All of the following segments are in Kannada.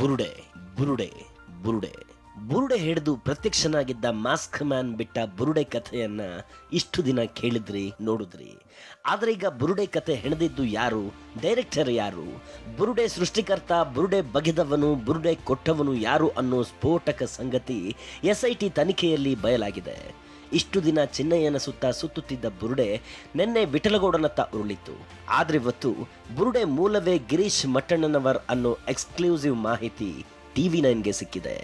ಬುರುಡೆ ಬುರುಡೆ ಬುರುಡೆ. ಬುರುಡೆ ಹಿಡಿದು ಪ್ರತ್ಯಕ್ಷನಾಗಿದ್ದ ಮಾಸ್ಕ್ ಮ್ಯಾನ್ ಬಿಟ್ಟ ಬುರುಡೆ ಕಥೆಯನ್ನ ಇಷ್ಟು ದಿನ ಕೇಳಿದ್ರಿ, ನೋಡಿದ್ರಿ. ಆದ್ರೆ ಈಗ ಬುರುಡೆ ಕಥೆ ಹೆಣೆದಿದ್ದು ಯಾರು? ಡೈರೆಕ್ಟರ್ ಯಾರು? ಬುರುಡೆ ಸೃಷ್ಟಿಕರ್ತ, ಬುರುಡೆ ಬಗೆದವನು, ಬುರುಡೆ ಕೊಟ್ಟವನು ಯಾರು ಅನ್ನೋ ಸ್ಫೋಟಕ ಸಂಗತಿ ಎಸ್ ಐ ಟಿ ತನಿಖೆಯಲ್ಲಿ ಬಯಲಾಗಿದೆ. ಇಷ್ಟು ದಿನ ಚಿನ್ನಯ್ಯನ ಸುತ್ತ ಸುತ್ತುತ್ತಿದ್ದ ಬುರುಡೆ ನಿನ್ನೆ ವಿಠಲಗೌಡನತ್ತ ಉರುಳಿತು ಆದ್ರೆ ಇವತ್ತು ಬುರುಡೆ ಮೂಲವೇ ಗಿರೀಶ್ ಮಟ್ಟಣ್ಣನವರ್ ಅನ್ನೋ ಎಕ್ಸ್ಕ್ಲೂಸಿವ್ ಮಾಹಿತಿ ಟಿವಿ ನೈನ್ಗೆ ಸಿಕ್ಕಿದೆ.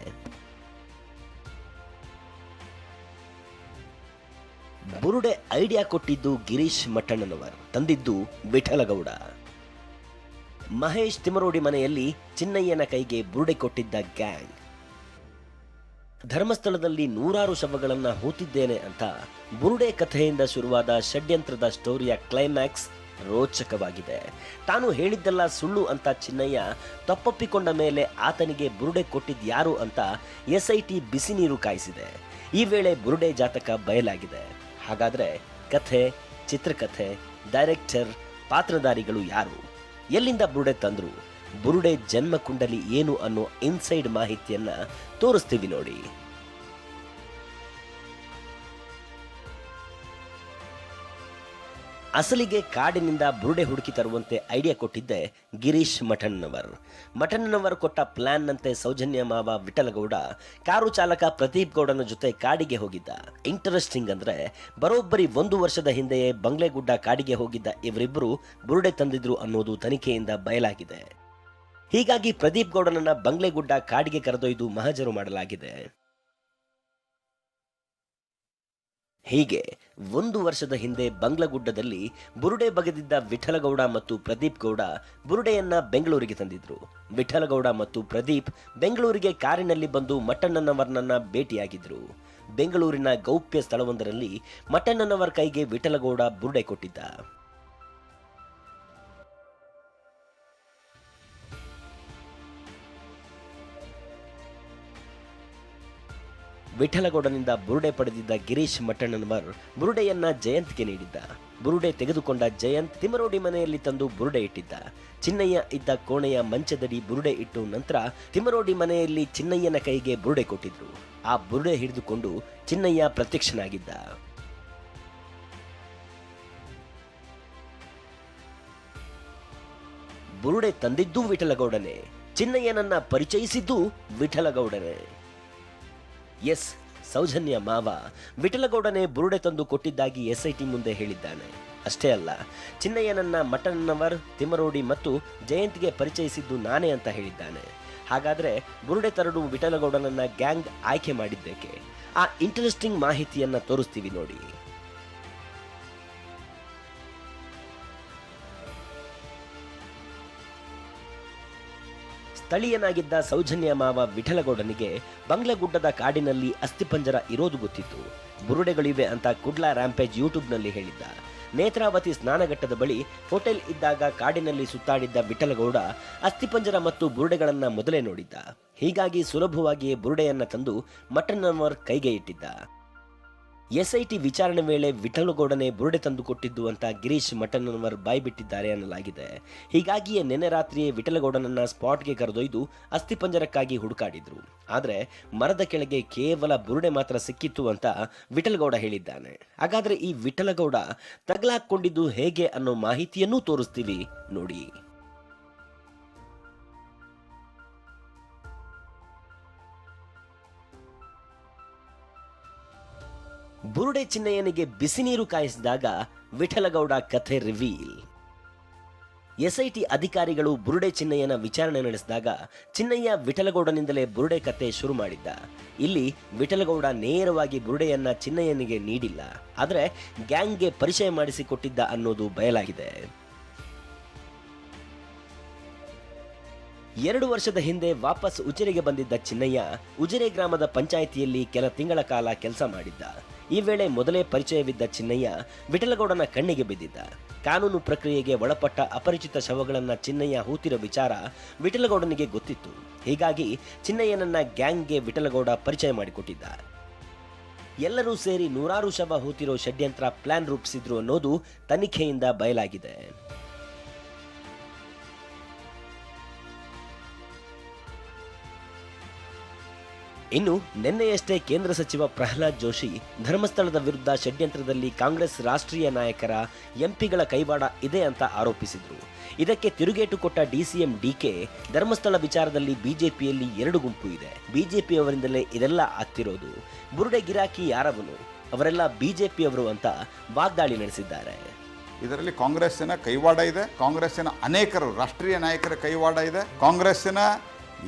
ಬುರುಡೆ ಐಡಿಯಾ ಕೊಟ್ಟಿದ್ದು ಗಿರೀಶ್ ಮಟ್ಟಣ್ಣನವರ್, ತಂದಿದ್ದು ವಿಠಲಗೌಡ. ಮಹೇಶ್ ತಿಮರೋಡಿ ಮನೆಯಲ್ಲಿ ಚಿನ್ನಯ್ಯನ ಕೈಗೆ ಬುರುಡೆ ಕೊಟ್ಟಿದ್ದ ಗ್ಯಾಂಗ್. ಧರ್ಮಸ್ಥಳದಲ್ಲಿ ನೂರಾರು ಶವಗಳನ್ನ ಹೂತಿದ್ದೇನೆ ಅಂತ ಬುರುಡೆ ಕಥೆಯಿಂದ ಶುರುವಾದ ಷಡ್ಯಂತ್ರದ ಸ್ಟೋರಿಯ ಕ್ಲೈಮ್ಯಾಕ್ಸ್ ರೋಚಕವಾಗಿದೆ. ತಾನು ಹೇಳಿದ್ದೆಲ್ಲ ಸುಳ್ಳು ಅಂತ ಚಿನ್ನಯ್ಯ ತಪ್ಪೊಪ್ಪಿಕೊಂಡ ಮೇಲೆ ಆತನಿಗೆ ಬುರುಡೆ ಕೊಟ್ಟಿದ್ಯಾರು ಅಂತ ಎಸ್ ಐ ಟಿ ಬಿಸಿ ನೀರು ಕಾಯಿಸಿದೆ. ಈ ವೇಳೆ ಬುರುಡೆ ಜಾತಕ ಬಯಲಾಗಿದೆ. ಹಾಗಾದ್ರೆ ಕಥೆ, ಚಿತ್ರಕಥೆ, ಡೈರೆಕ್ಟರ್, ಪಾತ್ರಧಾರಿಗಳು ಯಾರು? ಎಲ್ಲಿಂದ ಬುರುಡೆ ತಂದ್ರು? ಬುರುಡೆ ಜನ್ಮ ಕುಂಡಲಿ ಏನು ಅನ್ನೋ ಇನ್ಸೈಡ್ ಮಾಹಿತಿಯನ್ನ ತೋರಿಸ್ತೀವಿ ನೋಡಿ. ಅಸಲಿಗೆ ಕಾಡಿನಿಂದ ಬುರುಡೆ ಹುಡುಕಿ ತರುವಂತೆ ಐಡಿಯಾ ಕೊಟ್ಟಿದ್ದೆ ಗಿರೀಶ್ ಮಠಣ್ಣವರ್ ಮಠಣ್ಣವರ್ ಕೊಟ್ಟ ಪ್ಲಾನ್ನಂತೆ ಸೌಜನ್ಯ ಮಾವ ವಿಠಲಗೌಡ, ಕಾರು ಚಾಲಕ ಪ್ರದೀಪ್ ಗೌಡನ ಜೊತೆ ಕಾಡಿಗೆ ಹೋಗಿದ್ದ. ಇಂಟರೆಸ್ಟಿಂಗ್ ಅಂದ್ರೆ ಬರೋಬ್ಬರಿ ಒಂದು ವರ್ಷದ ಹಿಂದೆಯೇ ಬಂಗ್ಲೆಗುಡ್ಡ ಕಾಡಿಗೆ ಹೋಗಿದ್ದ ಇವರಿಬ್ಬರು ಬುರುಡೆ ತಂದಿದ್ರು ಅನ್ನೋದು ತನಿಖೆಯಿಂದ ಬಯಲಾಗಿದೆ. ಹೀಗಾಗಿ ಪ್ರದೀಪ್ ಗೌಡನನ್ನ ಬಂಗ್ಲೆಗುಡ್ಡ ಕಾಡಿಗೆ ಕರೆದೊಯ್ದು ಮಹಜರು ಮಾಡಲಾಗಿದೆ. ಹೀಗೆ ಒಂದು ವರ್ಷದ ಹಿಂದೆ ಬಂಗ್ಲಗುಡ್ಡದಲ್ಲಿ ಬುರುಡೆ ಬಗೆದಿದ್ದ ವಿಠಲಗೌಡ ಮತ್ತು ಪ್ರದೀಪ್ ಗೌಡ ಬುರುಡೆಯನ್ನ ಬೆಂಗಳೂರಿಗೆ ತಂದಿದ್ರು. ವಿಠಲಗೌಡ ಮತ್ತು ಪ್ರದೀಪ್ ಬೆಂಗಳೂರಿಗೆ ಕಾರಿನಲ್ಲಿ ಬಂದು ಮಟ್ಟಣ್ಣನವರ್ನನ್ನ ಭೇಟಿಯಾಗಿದ್ರು. ಬೆಂಗಳೂರಿನ ಗೌಪ್ಯ ಸ್ಥಳವೊಂದರಲ್ಲಿ ಮಟ್ಟಣ್ಣನವರ್ ಕೈಗೆ ವಿಠಲಗೌಡ ಬುರುಡೆ ಕೊಟ್ಟಿದ್ದ. ವಿಠಲಗೌಡನಿಂದ ಬುರುಡೆ ಪಡೆದಿದ್ದ ಗಿರೀಶ್ ಮಟ್ಟಣ್ಣನವರ್ ಬುರುಡೆಯನ್ನ ಜಯಂತ್ಗೆ ನೀಡಿದ್ದ. ಬುರುಡೆ ತೆಗೆದುಕೊಂಡ ಜಯಂತ್ ತಿಮರೋಡಿ ಮನೆಯಲ್ಲಿ ತಂದು ಬುರುಡೆ ಇಟ್ಟಿದ್ದ. ಚಿನ್ನಯ್ಯ ಇದ್ದ ಕೋಣೆಯ ಮಂಚದಡಿ ಬುರುಡೆ ಇಟ್ಟು ನಂತರ ತಿಮರೋಡಿ ಮನೆಯಲ್ಲಿ ಚಿನ್ನಯ್ಯನ ಕೈಗೆ ಬುರುಡೆ ಕೊಟ್ಟಿದ್ರು. ಆ ಬುರುಡೆ ಹಿಡಿದುಕೊಂಡು ಚಿನ್ನಯ್ಯ ಪ್ರತ್ಯಕ್ಷನಾಗಿದ್ದ. ಬುರುಡೆ ತಂದಿದ್ದು ವಿಠಲಗೌಡನೇ. ಚಿನ್ನಯ್ಯನನ್ನ ಪರಿಚಯಿಸಿದ್ದು ವಿಠಲಗೌಡನೇ. ಎಸ್, ಸೌಜನ್ಯ ಮಾವ ವಿಠಲಗೌಡನೇ ಬುರುಡೆ ತಂದು ಕೊಟ್ಟಿದ್ದಾಗಿ ಎಸ್ಐಟಿ ಮುಂದೆ ಹೇಳಿದ್ದಾನೆ. ಅಷ್ಟೇ ಅಲ್ಲ, ಚಿನ್ನಯ್ಯನನ್ನ ಮಟನ್ನವರ್ ತಿಮರೋಡಿ ಮತ್ತು ಜಯಂತ್ಗೆ ಪರಿಚಯಿಸಿದ್ದು ನಾನೇ ಅಂತ ಹೇಳಿದ್ದಾನೆ. ಹಾಗಾದ್ರೆ ಬುರುಡೆ ತರಡು ವಿಠಲಗೌಡನನ್ನ ಗ್ಯಾಂಗ್ ಆಯ್ಕೆ ಮಾಡಿದ್ದೇಕೆ? ಆ ಇಂಟ್ರೆಸ್ಟಿಂಗ್ ಮಾಹಿತಿಯನ್ನ ತೋರಿಸ್ತೀವಿ ನೋಡಿ. ಸ್ಥಳೀಯನಾಗಿದ್ದ ಸೌಜನ್ಯ ಮಾವ ವಿಠಲಗೌಡನಿಗೆ ಬಂಗ್ಲಗುಡ್ಡದ ಕಾಡಿನಲ್ಲಿ ಅಸ್ಥಿಪಂಜರ ಇರೋದು ಗೊತ್ತಿತ್ತು. ಬುರುಡೆಗಳಿವೆ ಅಂತ ಕುಡ್ಲಾ ರ್ಯಾಂಪೇಜ್ ಯೂಟ್ಯೂಬ್ನಲ್ಲಿ ಹೇಳಿದ್ದ. ನೇತ್ರಾವತಿ ಸ್ನಾನಘಟ್ಟದ ಬಳಿ ಹೋಟೆಲ್ ಇದ್ದಾಗ ಕಾಡಿನಲ್ಲಿ ಸುತ್ತಾಡಿದ್ದ ವಿಠಲಗೌಡ ಅಸ್ಥಿಪಂಜರ ಮತ್ತು ಬುರುಡೆಗಳನ್ನ ಮೊದಲೇ ನೋಡಿದ್ದ. ಹೀಗಾಗಿ ಸುಲಭವಾಗಿಯೇ ಬುರುಡೆಯನ್ನ ತಂದು ಮಟನ್ ಅನ್ವರ್ ಕೈಗೆ ಇಟ್ಟಿದ್ದ. ಎಸ್ಐಟಿ ವಿಚಾರಣೆ ವೇಳೆ ವಿಠಲಗೌಡನೆ ಬುರುಡೆ ತಂದು ಕೊಟ್ಟಿದ್ದು ಅಂತ ಗಿರೀಶ್ ಮಠಣ್ಣನವರ್ ಬಾಯ್ಬಿಟ್ಟಿದ್ದಾರೆ ಅನ್ನಲಾಗಿದೆ. ಹೀಗಾಗಿಯೇ ನಿನ್ನೆ ರಾತ್ರಿಯೇ ವಿಠಲಗೌಡನನ್ನ ಸ್ಪಾಟ್ಗೆ ಕರೆದೊಯ್ದು ಅಸ್ಥಿಪಂಜರಕ್ಕಾಗಿ ಹುಡುಕಾಡಿದ್ರು. ಆದ್ರೆ ಮರದ ಕೆಳಗೆ ಕೇವಲ ಬುರುಡೆ ಮಾತ್ರ ಸಿಕ್ಕಿತ್ತು ಅಂತ ವಿಠಲಗೌಡ ಹೇಳಿದ್ದಾನೆ. ಹಾಗಾದ್ರೆ ಈ ವಿಠಲಗೌಡ ತಗಲಾಕೊಂಡಿದ್ದು ಹೇಗೆ ಅನ್ನೋ ಮಾಹಿತಿಯನ್ನೂ ತೋರಿಸ್ತೀವಿ ನೋಡಿ. ಬುರುಡೆ ಚಿನ್ನಯ್ಯನಿಗೆ ಬಿಸಿ ನೀರು ಕಾಯಿಸಿದಾಗ ವಿಠಲಗೌಡ ಕಥೆ ರಿವೀಲ್. ಎಸ್ಐಟಿ ಅಧಿಕಾರಿಗಳು ಬುರುಡೆ ಚಿನ್ನಯ್ಯನ ವಿಚಾರಣೆ ನಡೆಸಿದಾಗ ಚಿನ್ನಯ್ಯ ವಿಠಲಗೌಡನಿಂದಲೇ ಬುರುಡೆ ಕತೆ ಶುರು ಮಾಡಿದ್ದ. ಇಲ್ಲಿ ವಿಠಲಗೌಡ ನೇರವಾಗಿ ಬುರುಡೆಯನ್ನ ಚಿನ್ನಯ್ಯನಿಗೆ ನೀಡಿಲ್ಲ. ಆದರೆ ಗ್ಯಾಂಗ್ಗೆ ಪರಿಚಯ ಮಾಡಿಸಿಕೊಟ್ಟಿದ್ದ ಅನ್ನೋದು ಬಯಲಾಗಿದೆ. ಎರಡು ವರ್ಷದ ಹಿಂದೆ ವಾಪಸ್ ಉಜಿರೆಗೆ ಬಂದಿದ್ದ ಚಿನ್ನಯ್ಯ ಉಜಿರೆ ಗ್ರಾಮದ ಪಂಚಾಯಿತಿಯಲ್ಲಿ ಕೆಲ ತಿಂಗಳ ಕಾಲ ಕೆಲಸ ಮಾಡಿದ್ದ. ಈ ವೇಳೆ ಮೊದಲೇ ಪರಿಚಯವಿದ್ದ ಚಿನ್ನಯ್ಯ ವಿಠಲಗೌಡನ ಕಣ್ಣಿಗೆ ಬಿದ್ದಿದ್ದ. ಕಾನೂನು ಪ್ರಕ್ರಿಯೆಗೆ ಒಳಪಟ್ಟ ಅಪರಿಚಿತ ಶವಗಳನ್ನ ಚಿನ್ನಯ್ಯ ಹೂತಿರೋ ವಿಚಾರ ವಿಠಲಗೌಡನಿಗೆ ಗೊತ್ತಿತ್ತು. ಹೀಗಾಗಿ ಚಿನ್ನಯ್ಯನನ್ನ ಗ್ಯಾಂಗ್ಗೆ ವಿಠಲಗೌಡ ಪರಿಚಯ ಮಾಡಿಕೊಟ್ಟಿದ್ದ. ಎಲ್ಲರೂ ಸೇರಿ ನೂರಾರು ಶವ ಹೂತಿರೋ ಷಡ್ಯಂತ್ರ ಪ್ಲಾನ್ ರೂಪಿಸಿದ್ರು ಅನ್ನೋದು ತನಿಖೆಯಿಂದ ಬಯಲಾಗಿದೆ. ಇನ್ನು ನಿನ್ನೆಯಷ್ಟೇ ಕೇಂದ್ರ ಸಚಿವ ಪ್ರಹ್ಲಾದ್ ಜೋಶಿ ಧರ್ಮಸ್ಥಳದ ವಿರುದ್ಧ ಷಡ್ಯಂತ್ರದಲ್ಲಿ ಕಾಂಗ್ರೆಸ್ ರಾಷ್ಟ್ರೀಯ ನಾಯಕರ ಎಂಪಿಗಳ ಕೈವಾಡ ಇದೆ ಅಂತ ಆರೋಪಿಸಿದರು. ಇದಕ್ಕೆ ತಿರುಗೇಟು ಕೊಟ್ಟ ಡಿಸಿಎಂ ಡಿಕೆ, ಧರ್ಮಸ್ಥಳ ವಿಚಾರದಲ್ಲಿ ಬಿಜೆಪಿಯಲ್ಲಿ ಎರಡು ಗುಂಪು ಇದೆ. ಬಿಜೆಪಿಯವರಿಂದಲೇ ಇದೆಲ್ಲ ಆಗ್ತಿರೋದು. ಬುರುಡೆ ಗಿರಾಕಿ ಯಾರವನು? ಅವರೆಲ್ಲ ಬಿಜೆಪಿಯವರು ಅಂತ ವಾಗ್ದಾಳಿ ನಡೆಸಿದ್ದಾರೆ. ಇದರಲ್ಲಿ ಕಾಂಗ್ರೆಸ್ಸಿನ ಕೈವಾಡ ಇದೆ. ಕಾಂಗ್ರೆಸ್ಸಿನ ಅನೇಕರು ರಾಷ್ಟ್ರೀಯ ನಾಯಕರ ಕೈವಾಡ ಇದೆ. ಕಾಂಗ್ರೆಸ್ಸಿನ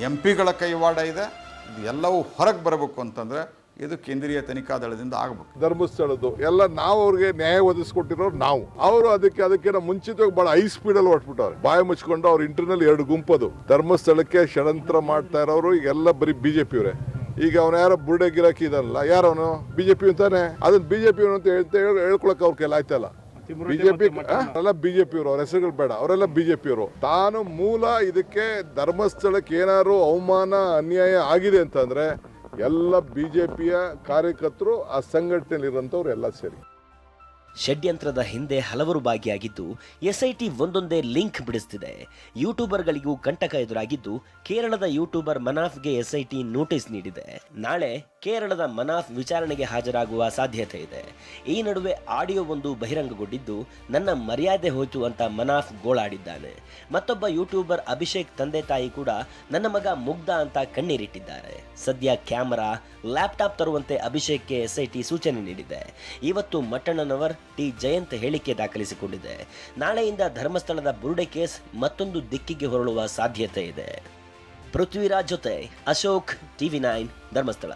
ಎಂಪಿಗಳ ಕೈವಾಡ ಇದೆ. ಎಲ್ಲವೂ ಹೊರಗೆ ಬರಬೇಕು ಅಂತಂದರೆ ಇದು ಕೇಂದ್ರೀಯ ತನಿಖಾ ದಳದಿಂದ ಆಗಬೇಕು. ಧರ್ಮಸ್ಥಳದ್ದು. ಎಲ್ಲ ನಾವು ಅವ್ರಿಗೆ ನ್ಯಾಯ ಒದಗಿಸ್ಕೊಟ್ಟಿರೋರು ನಾವು. ಅವರು ಅದಕ್ಕೆ ಅದಕ್ಕಿಂತ ಮುಂಚಿತವಾಗಿ ಬಹಳ ಹೈ ಸ್ಪೀಡ್ ಅಲ್ಲಿ ಹೊಟ್ಬಿಟ್ಟವ್ರೆ ಬಾಯಿ ಮುಚ್ಕೊಂಡು ಅವ್ರ ಇಂಟರ್ನಲ್ ಎರಡು ಗುಂಪದು. ಧರ್ಮಸ್ಥಳಕ್ಕೆ ಷಡಂತ್ರ ಮಾಡ್ತಾ ಇರೋರು ಈಗೆಲ್ಲ ಬರೀ ಬಿಜೆಪಿ ಅವರೇ. ಈಗ ಅವನ ಯಾರೋ ಬುರ್ಡೆ ಗಿರಾಕಿ ಇದಲ್ಲ ಯಾರವನು ಬಿಜೆಪಿ ಅಂತಾನೆ? ಅದನ್ನ ಬಿಜೆಪಿ ಅಂತ ಹೇಳ್ತಾ ಹೇಳ್- ಹೇಳ್ಕೊಳಕ್ ಅವ್ರ ಕೈಲಿ ಆಯ್ತಲ್ಲ. ಬಿಜೆಪಿ ಎಲ್ಲ ಬಿಜೆಪಿ ಅವರು ಅವ್ರ ಹೆಸರುಗಳು ಬೇಡ. ಅವರೆಲ್ಲ ಬಿಜೆಪಿ ಅವರು ತಾನು ಮೂಲ ಇದಕ್ಕೆ ಧರ್ಮಸ್ಥಳಕ್ಕೆ ಏನಾದ್ರು ಅವಮಾನ ಅನ್ಯಾಯ ಆಗಿದೆ ಅಂತಂದ್ರೆ ಎಲ್ಲ ಬಿಜೆಪಿಯ ಕಾರ್ಯಕರ್ತರು ಆ ಸಂಘಟನೆಯಲ್ಲಿ ಇರೋಂಥವ್ರು ಎಲ್ಲ ಸೇರಿ. ಷಡ್ಯಂತ್ರದ ಹಿಂದೆ ಹಲವರು ಭಾಗಿಯಾಗಿದ್ದು ಎಸ್ಐಟಿ ಒಂದೊಂದೇ ಲಿಂಕ್ ಬಿಡಿಸ್ತಿದೆ. ಯೂಟ್ಯೂಬರ್ಗಳಿಗೂ ಕಂಟಕ ಎದುರಾಗಿದ್ದು ಕೇರಳದ ಯೂಟ್ಯೂಬರ್ ಮನಾಫ್ಗೆ ಎಸ್ಐಟಿ ನೋಟಿಸ್ ನೀಡಿದೆ. ನಾಳೆ ಕೇರಳದ ಮನಾಫ್ ವಿಚಾರಣೆಗೆ ಹಾಜರಾಗುವ ಸಾಧ್ಯತೆ ಇದೆ. ಈ ನಡುವೆ ಆಡಿಯೋ ಒಂದು ಬಹಿರಂಗಗೊಂಡಿದ್ದು, ನನ್ನ ಮರ್ಯಾದೆ ಹೋಯ್ತು ಅಂತ ಮನಾಫ್ ಗೋಳಾಡಿದ್ದಾನೆ. ಮತ್ತೊಬ್ಬ ಯೂಟ್ಯೂಬರ್ ಅಭಿಷೇಕ್ ತಂದೆ ತಾಯಿ ಕೂಡ ನನ್ನ ಮಗ ಮುಗ್ಧ ಅಂತ ಕಣ್ಣೀರಿಟ್ಟಿದ್ದಾರೆ. ಸದ್ಯ ಕ್ಯಾಮರಾ, ಲ್ಯಾಪ್ಟಾಪ್ ತರುವಂತೆ ಅಭಿಷೇಕ್ಗೆ ಎಸ್ಐಟಿ ಸೂಚನೆ ನೀಡಿದೆ. ಇವತ್ತು ಮಟ್ಟಣ್ಣನವರ್ ಟಿ ಜಯಂತ್ ಹೇಳಿಕೆ ದಾಖಲಿಸಿಕೊಂಡಿದೆ. ನಾಳೆಯಿಂದ ಧರ್ಮಸ್ಥಳದ ಬುರುಡೆ ಕೇಸ್ ಮತ್ತೊಂದು ದಿಕ್ಕಿಗೆ ಹೊರಳುವ ಸಾಧ್ಯತೆ ಇದೆ. ಪೃಥ್ವಿರಾಜ್ ಜೊತೆ ಅಶೋಕ್, ಟಿವಿ ನೈನ್, ಧರ್ಮಸ್ಥಳ.